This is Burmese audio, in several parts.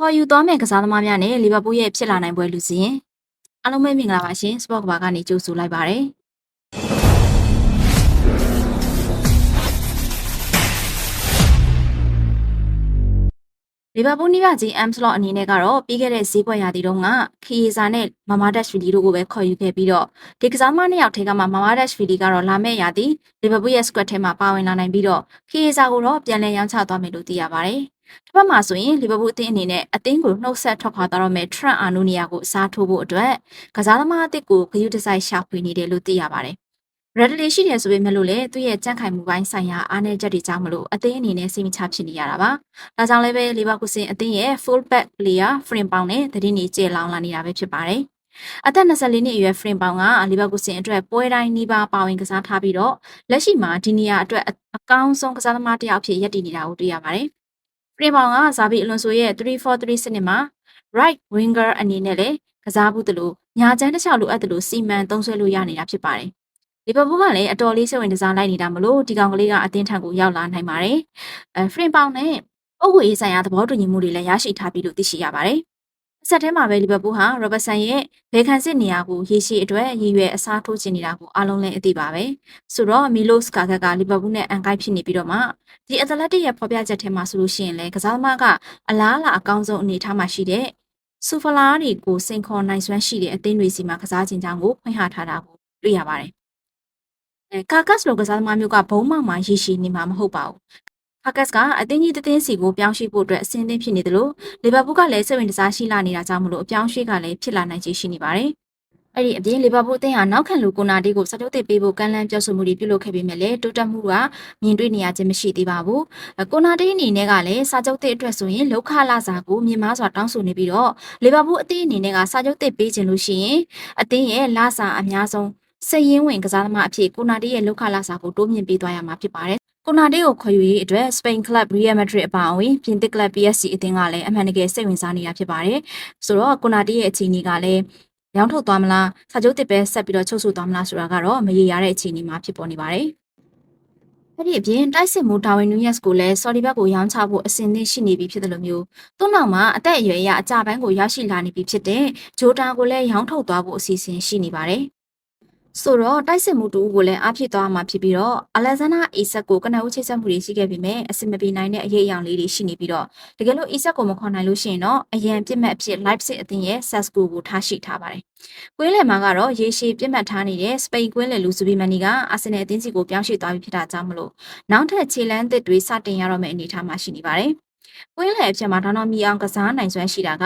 ခေါ်ယူသွားမဲ့ကစားသမားများနဲ့လီဗာပူးရဲ့ဖြစ်လာနိုင်ပွဲလူစီရင်အားလုံးပဲမင်္ဂလာပါရှင်စပေါ့ကဘာကနေကြိုဆိုလိုက်ပါတယ်လီဗာပူးနီးပါးကြီးအမ်စလော့အနေနဲ့ကတော့ပြီးခဲ့တဲ့ဈေးပွဲရာသီတုန်းကခီယေဇာနဲ့မမာဒက်ရှ်ဗီလီတို့ကိုပဲခေါ်ယူခဲ့ပြီးတော့ဒီကစားသမားနှစ်ယောက်ထဲကမှမမာဒက်ရှ်ဗီလီကတော့လာမယ့်ရာသီလီဗာပူးရဲ့စကွက်ထဲမှာပါဝင်လာနိုင်ပြီးတော့ခီယေဇာကိုတော့ပြန်လည်ရောင်းချသွားမယ်လို့သိရပါတယ်။ တစ်ဖက်မှာဆိုရင်လီဗာပူးအသင်းအနေနဲ့အသင်းကိုနှုတ်ဆက်ထွက်ခွာသွားတော့မယ့်ထရန့်အာနိုနီယာကိုအစားထိုးဖို့အတွက်ကစားသမားအသစ်ကိုဂရုတစိုက်ရှာဖွေနေတယ်လို့သိရပါတယ်။ Red လေးရှိတယ်ဆိုပေမဲ့လို့လည်းသူ့ရဲ့ကြန့်ခိုင်မှုပိုင်းဆိုင်ရာအားနည်းချက်တွေကြောင့်မလို့အသင်းအနေနဲ့စိတ်မချဖြစ်နေရတာပါ။ဒါကြောင့်လည်းပဲလီဗာပူးစင်အသင်းရဲ့ full back player Frame ပေါင်နဲ့သတင်းတွေကျေလောင်လာနေတာပဲဖြစ်ပါတယ်။အသက်24နှစ်အရွယ် Frame ပေါင်ကလီဗာပူးစင်အတွက်ပွဲတိုင်းနီးပါးပါဝင်ကစားထားပြီးတော့လက်ရှိမှာဒီနေရာအတွက်အကောင်းဆုံးကစားသမားတစ်ယောက်ဖြစ်ရည်တည်နေတာကိုတွေ့ရပါတယ်။ Frame ပေါင်ကဇာဘီအလွန်ဆိုရဲ့3-4-3စနစ်မှာ right winger အနေနဲ့လည်းကစားဘူးသလိုညာချမ်းတစ်ချောက်လိုအပ်သလိုစီမံသုံးဆွဲလို့ရနေတာဖြစ်ပါတယ်။လီဗာပူးကလည်းအတော်လေးစိတ်ဝင်စားလိုက်နေတာမလို့ဒီကောင်ကလေးကအသင်းထံကိုရောက်လာနိုင်ပါတယ်။အဲဖရင်ပေါင်နဲ့အုပ်ဝေးဆိုင်ရာသဘောတူညီမှုတွေလည်းရရှိထားပြီလို့သိရှိရပါတယ်။ အဆက်ထဲမှာပဲလီဗာပူးဟာရောဘတ်ဆန်ရဲ့ဘေခံစစ်နေရာကိုရေရှည်အတွက်ရည်ရွယ်အစားထိုးချင်နေတာကိုအားလုံးလည်းအသိပါပဲ။ဆိုတော့မီလိုစကာကကလီဗာပူးနဲ့အန်ကိုက်ဖြစ်နေပြီးတော့မှဒီအက်တလက်တစ်ရဲ့ဖော်ပြချက်ထဲမှာဆိုလို့ရှိရင်လည်းကစားသမားကအလားအလာအကောင်းဆုံးအနေအထားမှာရှိတဲ့ဆူဖလာတွေကိုစိန်ခေါ်နိုင်စွမ်းရှိတဲ့အသင်းတွေစီမှာကစားခြင်းကြောင့်ကိုဖွင့်ဟထားတာကိုတွေ့ရပါတယ်။အဲကာကတ်လိုကစားသမားမျိုးကဘုံမောင်မှရရှိနေမှာမဟုတ်ပါဘူး။ ကာကတ်ကအသင်းကြီးတသင်းစီကိုပြောင်းရွှေ့ဖို့အတွက်အဆင်သင့်ဖြစ်နေတယ်လို့လီဗာပူးကလည်းစိတ်ဝင်စားရှိလာနေတာကြောင့်မလို့အပြောင်းရွှေ့ကလည်းဖြစ်လာနိုင်ခြေရှိနေပါတယ်။အဲ့ဒီအပြင်လီဗာပူးအသင်းဟာနောက်ခံလူကိုနာတီကိုစတုတ်တစ်ပေးဖို့ကမ်းလှမ်းပြောဆိုမှုတွေပြုလုပ်ခဲ့ပေမဲ့လည်းတိုးတက်မှုကမြင်တွေ့နေရခြင်းမရှိသေးပါဘူး။ကိုနာတီအနေနဲ့ကလည်းစာချုပ်တစ်အတွက်ဆိုရင်လောက်ခလာစာကိုမြင်မာစွာတောင်းဆိုနေပြီးတော့လီဗာပူးအသင်းအနေနဲ့ကစာချုပ်တစ်ပေးခြင်းလို့ရှိရင်အသင်းရဲ့လာစာအများဆုံးစည်ရင်းဝင်ကစားသမားအဖြစ်ကိုနာတီရဲ့လောက်ခလာစာကိုတိုးမြင့်ပေးသွားရမှာဖြစ်ပါတယ်။ ကိုနာတီကိုခေါ်ယူရေးအတွက်စပိန်ကလပ် Real Madrid အပါအဝင်ပြင်သစ်ကလပ် PSG အသင်းကလည်းအမှန်တကယ်စိတ်ဝင်စားနေတာဖြစ်ပါတယ်။ဆိုတော့ကိုနာတီရဲ့အခြေအနေကလည်းရောင်းထုတ်သွားမလားစာချုပ်တစ်ပဲဆက်ပြီးတော့ချုပ်ဆိုသွားမလားဆိုတာကတော့မရေရာတဲ့အခြေအနေမှာဖြစ်ပေါ်နေပါတယ်။အဲ့ဒီအပြင်တိုက်စစ်မှုဒါဝင်နူးယက်စ်ကိုလည်းဆော်ဒီဘက်ကိုရောင်းချဖို့အစဉ်သင့်ရှိနေပြီဖြစ်တယ်လို့မျိုးသူ့နောက်မှာအသက်အရွယ်အရအကြပိုင်းကိုရောက်ရှိလာနေပြီဖြစ်တဲ့ဂျိုတာကိုလည်းရောင်းထုတ်သွားဖို့အစီအစဉ်ရှိနေပါတယ်။ ဆိုတော့တိုက်စစ်မှုတူကိုလည်းအားဖြစ်သွားမှာဖြစ်ပြီးတော့အလက်ဇန္ဒာအီဆက်ကိုကနဦးချိတ်ဆက်မှုတွေရှိခဲ့ပြီးမြဲအစင်မပြေနိုင်တဲ့အရေးအယောင်လေးတွေရှိနေပြီးတော့တကယ်လို့အီဆက်ကိုမခေါ်နိုင်လို့ရှိရင်တော့အရန်ပြစ်မှတ်အဖြစ် Leipzig အသင်းရဲ့ Sasco ကိုထားရှိထားပါတယ်။ကွင်းလယ်မှာကတော့ရေရှည်ပြစ်မှတ်ထားနေတဲ့စပိန်ကွင်းလယ်လူစူဘီမန်နီကအာဆင်နယ်အသင်းစီကိုပြောင်းရွှေ့သွားပြီဖြစ်တာကြောင့်မလို့နောက်ထပ်ခြေလမ်းသစ်တွေစတင်ရတော့မယ့်အနေအထားမှာရှိနေပါတယ်။ ကွင်းလယ်အဖြစ်မှာဒေါနာမီအောင်ကစားနိုင်စွမ်းရှိတာက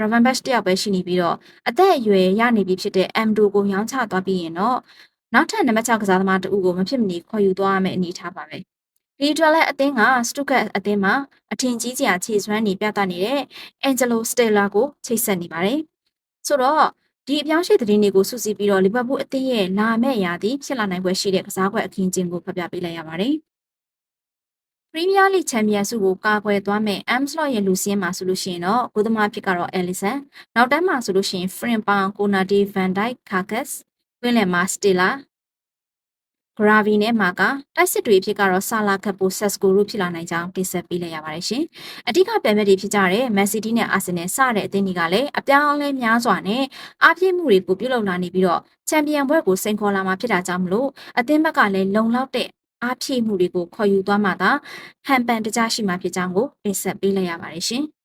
Ravan Bash တယောက်ပဲရှိနေပြီးတော့အသက်အရွယ်ရနေပြီဖြစ်တဲ့ M2 ကိုရောင်းချသွားပြီးရင်တော့နောက်ထပ်နံပါတ်6ကစားသမားတဦးကိုမဖြစ်မနေခေါ်ယူသွားရမယ့်အနေအထားပါပဲဒီအတွက်လည်းအသင်းကစတုကတ်အသင်းမှာအထင်ကြီးစရာခြေစွမ်းနေပြသနေတဲ့ Angelo Stella ကိုချိတ်ဆက်နေပါတယ်ဆိုတော့ဒီအပြောင်းအရွှေ့သတင်းတွေကိုစုစည်းပြီးတော့လီဗာပူးအသင်းရဲ့လာမယ့်ရာသီဖြစ်လာနိုင်ပွဲရှိတဲ့ကစားကွက်အခင်းကျင်းကိုဖတ်ပြပေးလိုက်ရပါတယ် ပရီးမီးယားလိချန်ပီယံဆုကိုကာကွယ်သွားမယ့် Amslot ရဲ့လူစင်းမှာဆိုလို့ရှိရင်တော့ဂိုးသမားဖြစ်ကတော့ Ellison နောက်တန်းမှာဆိုလို့ရှိရင် Frimpong, Konate, Van Dijk, Carcass တွင်းလယ်မှာ Stella ဂရာဗီနဲ့မာကာတိုက်စစ်တွေဖြစ်ကတော့ဆာလာကပ်ပိုဆက်စကိုတို့ဖြစ်လာနိုင်ကြောင်းတင်ဆက်ပေးလိုက်ရပါတယ်ရှင်။အဓိကပြိုင်ဘက်တွေဖြစ်ကြတဲ့မန်စီးတီးနဲ့အာဆင်နယ်စတဲ့အသင်းတွေကလည်းအပြောင်းအလဲများစွာနဲ့အားပြည့်မှုတွေကိုပြုလုပ်လာနေပြီးတော့ချန်ပီယံဘွဲ့ကိုစိန်ခေါ်လာမှာဖြစ်တာကြောင့်မလို့အသင်းဘက်ကလည်းလုံလောက်တဲ့ အားဖြည့်မှုတွေကိုခေါ်ယူသွားမှသာဟန်ပန်တကြရှိမှာဖြစ်ကြောင်းကိုတင်ဆက်ပေးလိုက်ရပါတယ်ရှင်။